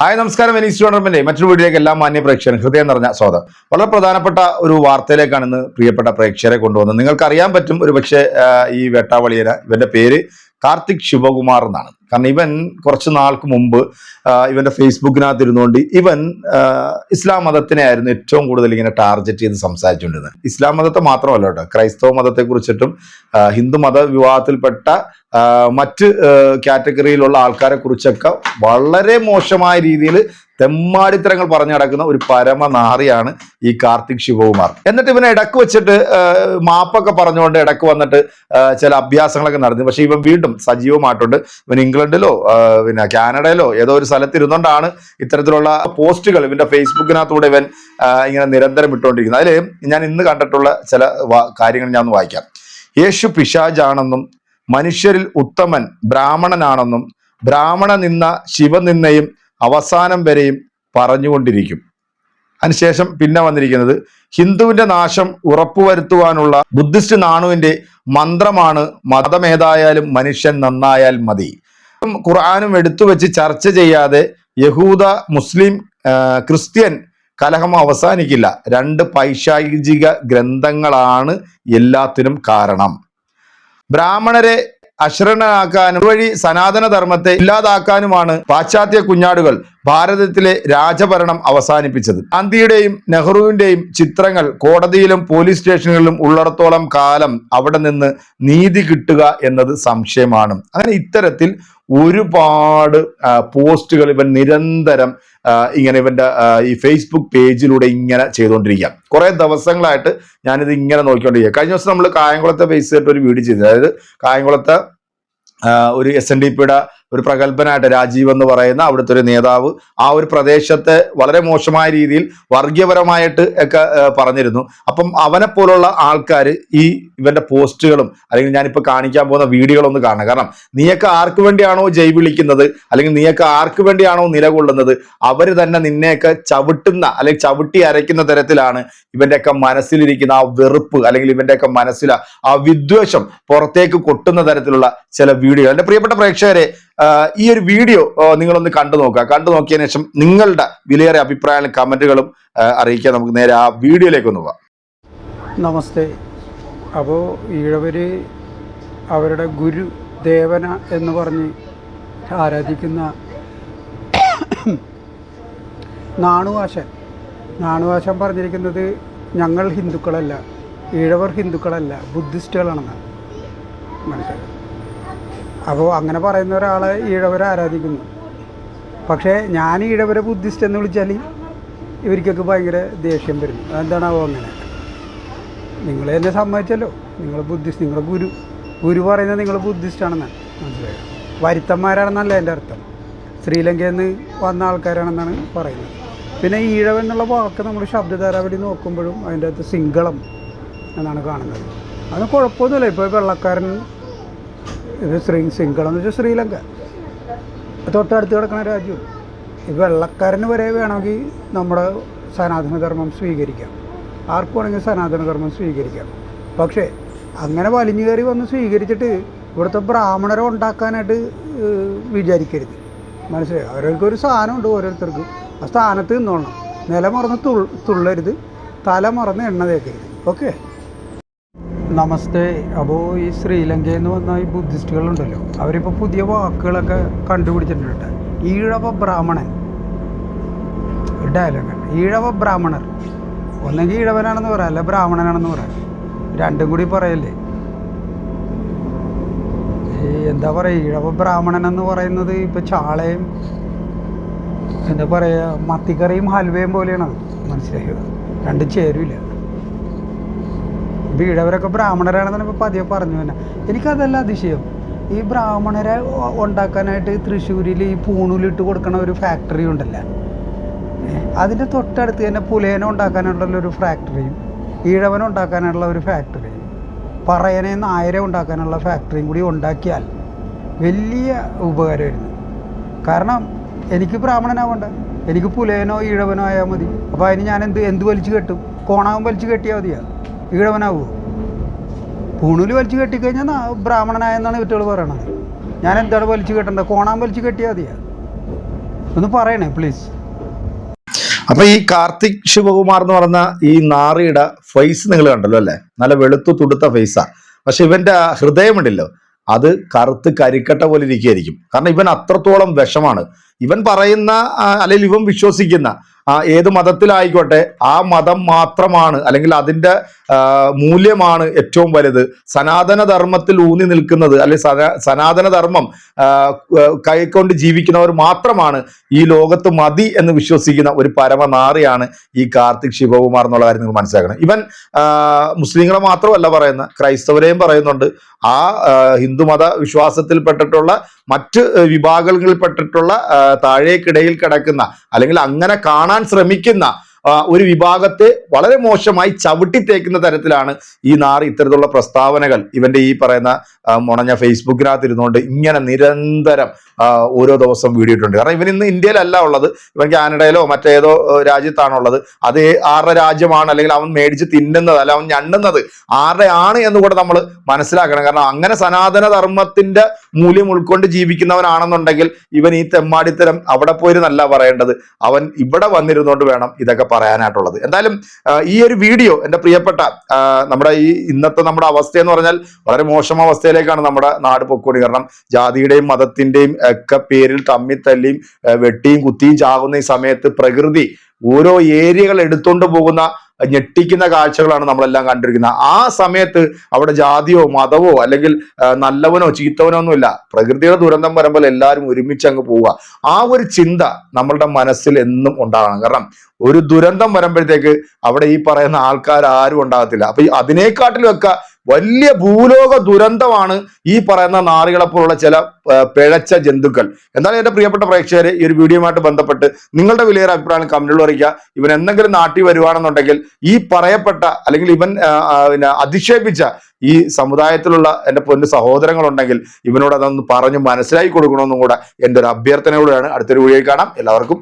Hi നമസ്കാരം. എനിക്ക് tournament മറ്റൊരു വീഡിയോയിലേക്ക് എല്ലാ മാന്യ പ്രേക്ഷകർ ഹൃദയം നിറഞ്ഞ സ്വാഗതം. വളരെ പ്രധാനപ്പെട്ട ഒരു വാർത്തയിലേക്കാണ് ഇന്ന് പ്രിയപ്പെട്ട പ്രേക്ഷകരെ കൊണ്ടുവന്നത്. നിങ്ങൾക്ക് അറിയാൻ പറ്റും ഒരു പക്ഷേ ഈ വേട്ടാവളിയന ഇവന്റെ പേര് കാർത്തിക് ശിവകുമാർ എന്നാണ്. കാരണം ഇവൻ കുറച്ച് നാൾക്ക് മുമ്പ് ഇവന്റെ ഫേസ്ബുക്കിനകത്ത് ഇരുന്നുകൊണ്ട് ഇവൻ ഇസ്ലാം മതത്തിനെ ആയിരുന്നു ഏറ്റവും കൂടുതൽ ഇങ്ങനെ ടാർഗറ്റ് ചെയ്ത് സംസാരിച്ചുകൊണ്ടിരുന്നത് ഇസ്ലാം മതത്തെ മാത്രമല്ല കേട്ടോ ക്രൈസ്തവ മതത്തെ കുറിച്ചിട്ടും ഹിന്ദു മത വിവാഹത്തിൽപ്പെട്ട മറ്റ് കാറ്റഗറിയിലുള്ള ആൾക്കാരെ കുറിച്ചൊക്കെ വളരെ മോശമായ രീതിയിൽ തെമ്മാടിത്തരങ്ങൾ പറഞ്ഞു നടക്കുന്ന ഒരു പരമനാറിയാണ് ഈ കാർത്തിക് ശിവകുമാർ. എന്നിട്ട് ഇവനെ ഇടയ്ക്ക് വെച്ചിട്ട് മാപ്പൊക്കെ പറഞ്ഞുകൊണ്ട് ഇടയ്ക്ക് വന്നിട്ട് ചില അഭ്യാസങ്ങളൊക്കെ നടന്നു പക്ഷെ ഇവൻ വീണ്ടും സജീവമായിട്ടുണ്ട്. ഇവൻ ഇംഗ്ലണ്ടിലോ പിന്നെ കാനഡയിലോ ഏതോ ഒരു സ്ഥലത്തിരുന്നോണ്ടാണ് ഇത്തരത്തിലുള്ള പോസ്റ്റുകൾ ഇവന്റെ ഫേസ്ബുക്കിനകത്തൂടെ ഇവൻ ഇങ്ങനെ നിരന്തരം ഇട്ടുകൊണ്ടിരിക്കുന്നത്. അതിൽ ഞാൻ ഇന്ന് കണ്ടിട്ടുള്ള ചില കാര്യങ്ങൾ ഞാൻ ഒന്ന് വായിക്കാം. യേശു പിശാജാണെന്നും മനുഷ്യരിൽ ഉത്തമൻ ബ്രാഹ്മണനാണെന്നും ബ്രാഹ്മണ നിന്ന ശിവനിന്നയും അവസാനം വരെയും പറഞ്ഞുകൊണ്ടിരിക്കും. അതിനുശേഷം പിന്നെ വന്നിരിക്കുന്നത് ഹിന്ദുവിന്റെ നാശം ഉറപ്പുവരുത്തുവാനുള്ള ബുദ്ധിസ്റ്റ് നാണുവിന്റെ മന്ത്രമാണ് മതമേതായാലും മനുഷ്യൻ നന്നായാൽ മതി. ഖുർആാനും എടുത്തു വെച്ച് ചർച്ച ചെയ്യാതെ യഹൂദ മുസ്ലിം ക്രിസ്ത്യൻ കലഹം അവസാനിക്കില്ല. രണ്ട് പൈശാചിക ഗ്രന്ഥങ്ങളാണ് എല്ലാത്തിനും കാരണം. ബ്രാഹ്മണരെ അശ്രണനാക്കാനും വഴി സനാതന ധർമ്മത്തെ ഇല്ലാതാക്കാനുമാണ് പാശ്ചാത്യ കുഞ്ഞാടുകൾ ഭാരതത്തിലെ രാജഭരണം അവസാനിപ്പിച്ചത്. ഗാന്ധിയുടെയും നെഹ്റുവിന്റെയും ചിത്രങ്ങൾ കോടതിയിലും പോലീസ് സ്റ്റേഷനുകളിലും ഉള്ളിടത്തോളം കാലം അവിടെ നിന്ന് നീതി കിട്ടുക എന്നത് സംശയമാണ്. അങ്ങനെ ഇത്തരത്തിൽ ഒരുപാട് പോസ്റ്റുകൾ ഇവൻ നിരന്തരം ഇങ്ങനെ ഇവന്റെ ഈ ഫേസ്ബുക്ക് പേജിലൂടെ ഇങ്ങനെ ചെയ്തുകൊണ്ടിരിക്കുക കുറേ ദിവസങ്ങളായിട്ട് ഞാനിത് ഇങ്ങനെ നോക്കിക്കൊണ്ടിരിക്കുക കഴിഞ്ഞ ദിവസം നമ്മൾ കായംകുളത്തെ ബേസ് ചെയ്തിട്ട് ഒരു വീഡിയോ ചെയ്തു അതായത് കായംകുളത്തെ ഒരു എസ് എൻ ഡി പിയുടെ ഒരു പ്രഗത്ഭനായിട്ട് രാജീവ് എന്ന് പറയുന്ന അവിടുത്തെ ഒരു നേതാവ് ആ ഒരു പ്രദേശത്തെ വളരെ മോശമായ രീതിയിൽ വർഗീയപരമായിട്ട് ഒക്കെ പറഞ്ഞിരുന്നു. അപ്പം അവനെ പോലുള്ള ആൾക്കാർ ഈ ഇവന്റെ പോസ്റ്റുകളും അല്ലെങ്കിൽ ഞാനിപ്പോൾ കാണിക്കാൻ പോകുന്ന വീഡിയോകളൊന്ന് കാണണം. കാരണം നീയൊക്കെ ആർക്ക് വേണ്ടിയാണോ ജയ് വിളിക്കുന്നത്? അല്ലെങ്കിൽ നീയൊക്കെ ആർക്ക് വേണ്ടിയാണോ നിലകൊള്ളുന്നത്? അവർ തന്നെ നിന്നെയൊക്കെ ചവിട്ടുന്ന അല്ലെങ്കിൽ ചവിട്ടി അരയ്ക്കുന്ന തരത്തിലാണ് ഇവന്റെയൊക്കെ മനസ്സിലിരിക്കുന്ന ആ വെറുപ്പ് അല്ലെങ്കിൽ ഇവന്റെയൊക്കെ മനസ്സിലാ ആ വിദ്വേഷം പുറത്തേക്ക് കൊട്ടുന്ന തരത്തിലുള്ള ചില വീഡിയോ എന്റെ പ്രിയപ്പെട്ട പ്രേക്ഷകരെ ഈ ഒരു വീഡിയോ നിങ്ങളൊന്ന് കണ്ടു നോക്കുക. കണ്ടു നോക്കിയതിനു ശേഷം നിങ്ങളുടെ വിലയേറെ അഭിപ്രായങ്ങളും കമന്റുകളും അറിയിക്കുക നമുക്ക് നേരെ ആ വീഡിയോയിലേക്ക് ഒന്ന് പോവാം നമസ്തേ. അപ്പോൾ ഈഴവർ അവരുടെ ഗുരു ദേവന എന്ന് പറഞ്ഞ് ആരാധിക്കുന്ന നാണുവാശൻ. നാണുവാശൻ പറഞ്ഞിരിക്കുന്നത് ഞങ്ങൾ ഹിന്ദുക്കളല്ല ഈഴവർ ഹിന്ദുക്കളല്ല ബുദ്ധിസ്റ്റുകളാണെന്നാണ്. മനസ്സിലായത് അപ്പോൾ അങ്ങനെ പറയുന്ന ഒരാളെ ഈഴവരെ ആരാധിക്കുന്നു. പക്ഷേ ഞാൻ ഈഴവരെ ബുദ്ധിസ്റ്റ് എന്ന് വിളിച്ചാൽ ഇവർക്കൊക്കെ ഭയങ്കര ദേഷ്യം വരുന്നു അതെന്താണാവോ അങ്ങനെ. നിങ്ങൾ എന്നെ സമ്മതിച്ചല്ലോ. നിങ്ങൾ ബുദ്ധിസ്റ്റ് നിങ്ങളുടെ ഗുരു. ഗുരു പറയുന്നത് നിങ്ങൾ ബുദ്ധിസ്റ്റ് മനസ്സിലായത് മനസ്സിലായോ? വരുത്തന്മാരാണെന്നല്ല എന്റെ അർത്ഥം. ശ്രീലങ്കയിൽ നിന്ന് വന്ന ആൾക്കാരാണെന്നാണ് പറയുന്നത്. പിന്നെ ഈഴവൻ എന്നുള്ള വാക്ക് നമ്മൾ ശബ്ദധാരാവടി നോക്കുമ്പോഴും അതിന്റെ അകത്ത് സിംഗളം എന്നാണ് കാണുന്നത്. അത് കുഴപ്പമൊന്നുമില്ല. ഇപ്പോൾ വെള്ളക്കാരൻ ഇത് ശ്രീ സിംഗളം എന്ന് വെച്ചാൽ ശ്രീലങ്ക. തൊട്ടടുത്ത് കിടക്കുന്ന രാജ്യം. ഈ വെള്ളക്കാരന് വരെ വേണമെങ്കിൽ നമ്മുടെ സനാതനധർമ്മം സ്വീകരിക്കാം. ആർക്കും വേണമെങ്കിൽ സനാതനധർമ്മം സ്വീകരിക്കാം. പക്ഷേ അങ്ങനെ വലിഞ്ഞു കയറി വന്ന് സ്വീകരിച്ചിട്ട് ഇവിടുത്തെ ബ്രാഹ്മണരെ ഉണ്ടാക്കാനായിട്ട് വിചാരിക്കരുത്. മനസ്സിലായി? മനസ്സിലായോ ഒരു സ്ഥാനമുണ്ട് ഓരോരുത്തർക്കും. ആ സ്ഥാനത്ത് നിന്നോളണം നില മറന്ന് തുള്ളരുത്. തല മറന്ന് എണ്ണ തേക്കരുത്. ഓക്കെ? നമസ്തേ. അപ്പോൾ ഈ ശ്രീലങ്കയിൽ വന്ന ഈ ബുദ്ധിസ്റ്റുകളുണ്ടല്ലോ അവരിപ്പോൾ പുതിയ വാക്കുകളൊക്കെ കണ്ടുപിടിച്ചിട്ടുണ്ട്. ഈഴവ ബ്രാഹ്മണൻ. ഡയലോഗ് ഈഴവ ബ്രാഹ്മണർ. ഒന്നെങ്കിൽ ഈഴവനാണെന്ന് പറയാം അല്ല ബ്രാഹ്മണനാണെന്ന് പറയാം. രണ്ടും കൂടി പറയല്ലേ? എന്താ പറയുക ഈഴവ ബ്രാഹ്മണൻ എന്ന് പറയുന്നത് ഇപ്പോൾ ചാളയും എന്താ പറയുക മത്തിക്കറിയും ഹൽവയും പോലെയാണ് അത് മനസ്സിലായോ? രണ്ടും ചേരൂല വീടവരൊക്കെ ബ്രാഹ്മണരാണെന്നാണ് ഇപ്പോൾ പതിയെ പറഞ്ഞു തന്നെ. എനിക്കതല്ല അതിശയം. ഈ ബ്രാഹ്മണരെ ഉണ്ടാക്കാനായിട്ട് തൃശ്ശൂരിൽ ഈ പൂണൂലിട്ട് കൊടുക്കണ ഒരു ഫാക്ടറി ഉണ്ടല്ലോ? അതിന്റെ തൊട്ടടുത്ത് തന്നെ പുലേന ഉണ്ടാക്കാനുള്ള ഒരു ഫാക്ടറിയും ഈഴവന ഉണ്ടാക്കാനുള്ള ഒരു ഫാക്ടറിയും പറയനെ നായരെ ഉണ്ടാക്കാനുള്ള ഫാക്ടറിയും കൂടി ഉണ്ടാക്കിയാൽ വലിയ ഉപകാരമായിരുന്നു. കാരണം എനിക്ക് ബ്രാഹ്മണനാവണ്ട. എനിക്ക് പുലേനോ ഈഴവനോ ആയാൽ മതി. അപ്പോൾ അതിന് ഞാൻ എന്ത് എന്ത് വലിച്ചു കെട്ടും? കോണാവും വലിച്ചു കെട്ടിയാൽ മതിയാ? ഈഴവനാവുമോ പൂണൂൽ വലിച്ചു കെട്ടിക്കഴിഞ്ഞാൽ ബ്രാഹ്മണനായെന്നാണ് കുട്ടികൾ പറയണത്. ഞാൻ എന്താണ് വലിച്ചു കെട്ടേണ്ടത് കോണാൻ വലിച്ചു കെട്ടിയാൽ മതിയാ. ഒന്ന് പറയണേ പ്ലീസ് അപ്പൊ ഈ കാർത്തിക് ശിവകുമാർ എന്ന് പറഞ്ഞ ഈ നാറിയുടെ ഫേസ് നിങ്ങൾ കണ്ടല്ലോ അല്ലെ? നല്ല വെളുത്തു തുടുത്ത ഫേസാ പക്ഷെ ഇവന്റെ ഹൃദയമുണ്ടല്ലോ അത് കറുത്ത് കരിക്കട്ട പോലെ ഇരിക്കുകയായിരിക്കും. കാരണം ഇവൻ അത്രത്തോളം വിഷമാണ്. ഇവൻ പറയുന്ന അല്ലെങ്കിൽ ഇവൻ വിശ്വസിക്കുന്ന ആ, ഏത് മതത്തിലായിക്കോട്ടെ ആ മതം മാത്രമാണ് അല്ലെങ്കിൽ അതിന്റെ മൂല്യമാണ് ഏറ്റവും വലുത്. സനാതനധർമ്മത്തിൽ ഊന്നി നിൽക്കുന്നത് അല്ലെങ്കിൽ സനാ- സനാതന ധർമ്മം കൈക്കൊണ്ട് ജീവിക്കുന്നവർ മാത്രമാണ് ഈ ലോകത്ത് മതി എന്ന് വിശ്വസിക്കുന്ന ഒരു പരമനാറിയാണ് ഈ കാർത്തിക് ശിവകുമാർ എന്നുള്ള കാര്യം നിങ്ങൾ മനസ്സിലാക്കണം. ഇവൻ മുസ്ലിങ്ങളെ മാത്രമല്ല പറയുന്ന ക്രൈസ്തവരെയും പറയുന്നുണ്ട്. ആ ഹിന്ദു ഹിന്ദുമത വിശ്വാസത്തിൽപ്പെട്ടിട്ടുള്ള മറ്റ് വിഭാഗങ്ങളിൽപ്പെട്ടിട്ടുള്ള താഴേക്കിടയിൽ കിടക്കുന്ന അല്ലെങ്കിൽ അങ്ങനെ കാണാൻ ശ്രമിക്കുന്ന ആ, ഒരു വിഭാഗത്തെ വളരെ മോശമായി ചവിട്ടി തേക്കുന്ന തരത്തിലാണ് ഈ നാറ് ഇത്തരത്തിലുള്ള പ്രസ്താവനകൾ. ഇവന്റെ ഈ പറയുന്ന മുണഞ്ഞ ഫേസ്ബുക്കിനകത്ത് ഇരുന്നുകൊണ്ട് ഇങ്ങനെ നിരന്തരം ഓരോ ദിവസം വീഡിയോ ഇട്ടുണ്ട് കാരണം ഇവൻ ഇന്ന് ഇന്ത്യയിലല്ല ഉള്ളത്. ഇവൻ കാനഡയിലോ മറ്റേതോ രാജ്യത്താണോ രാജ്യത്താണുള്ളത് അത് ആരുടെ രാജ്യമാണ്? അല്ലെങ്കിൽ അവൻ മേടിച്ച് തിന്നുന്നത് അല്ല അവൻ ഞണ്ണുന്നത് ആരുടെ ആണ് എന്ന് കൂടെ നമ്മൾ മനസ്സിലാക്കണം. കാരണം അങ്ങനെ സനാതന ധർമ്മത്തിന്റെ മൂല്യം ഉൾക്കൊണ്ട് ജീവിക്കുന്നവനാണെന്നുണ്ടെങ്കിൽ ഇവൻ ഈ തെമ്മാടിത്തരം അവിടെ പോയിരുന്നല്ല പറയേണ്ടത്. അവൻ ഇവിടെ വന്നിരുന്നുകൊണ്ട് വേണം ഇതൊക്കെ പറയാനായിട്ടുള്ളത്. എന്തായാലും ഈ ഒരു വീഡിയോ എന്റെ പ്രിയപ്പെട്ട നമ്മുടെ ഈ ഇന്നത്തെ നമ്മുടെ അവസ്ഥ എന്ന് പറഞ്ഞാൽ വളരെ മോശം അവസ്ഥയിലേക്കാണ് നമ്മുടെ നാട് പൊക്കോടി കാരണം ജാതിയുടെയും മതത്തിന്റെയും ഒക്കെ പേരിൽ തമ്മിത്തല്ലിയും വെട്ടിയും കുത്തിയും ചാകുന്ന ഈ സമയത്ത് പ്രകൃതി ഓരോ ഏരിയകൾ എടുത്തുകൊണ്ട് പോകുന്ന ഞെട്ടിക്കുന്ന കാഴ്ചകളാണ് നമ്മളെല്ലാം കണ്ടിരിക്കുന്നത്. ആ സമയത്ത് അവിടെ ജാതിയോ മതമോ അല്ലെങ്കിൽ നല്ലവനോ ചീത്തവനോ ഒന്നുമില്ല. പ്രകൃതിയുടെ ദുരന്തം വരുമ്പോൾ എല്ലാവരും ഒരുമിച്ച് അങ്ങ് പോവുക. ആ ഒരു ചിന്ത നമ്മളുടെ മനസ്സിൽ എന്നും ഉണ്ടാകണം. കാരണം ഒരു ദുരന്തം വരുമ്പോഴത്തേക്ക് അവിടെ ഈ പറയുന്ന ആൾക്കാർ ആരും ഉണ്ടാകത്തില്ല. അപ്പൊ അതിനെക്കാട്ടിലും അതിനേക്കാട്ടിലൊക്കെ വലിയ ഭൂലോക ദുരന്തമാണ് ഈ പറയുന്ന നാറികളെ പോലുള്ള ചില പിഴച്ച ജന്തുക്കൾ. എന്തായാലും എന്റെ പ്രിയപ്പെട്ട പ്രേക്ഷകരെ ഈ ഒരു വീഡിയോയുമായിട്ട് ബന്ധപ്പെട്ട് നിങ്ങളുടെ വിലയേറെ അഭിപ്രായം കമന്റുകൾ അറിയിക്കുക. ഇവൻ എന്തെങ്കിലും നാട്ടിൽ വരുവാണെന്നുണ്ടെങ്കിൽ ഈ പറയപ്പെട്ട അല്ലെങ്കിൽ ഇവൻ പിന്നെ അധിക്ഷേപിച്ച ഈ സമുദായത്തിലുള്ള എന്റെ പൊന്ന് സഹോദരങ്ങളുണ്ടെങ്കിൽ ഇവനോട് അതൊന്ന് പറഞ്ഞ് മനസ്സിലാക്കി കൊടുക്കണമെന്നും കൂടെ എന്റെ ഒരു അഭ്യർത്ഥനയോടെയാണ് അടുത്തൊരു വീഡിയോയിൽ കാണാം. എല്ലാവർക്കും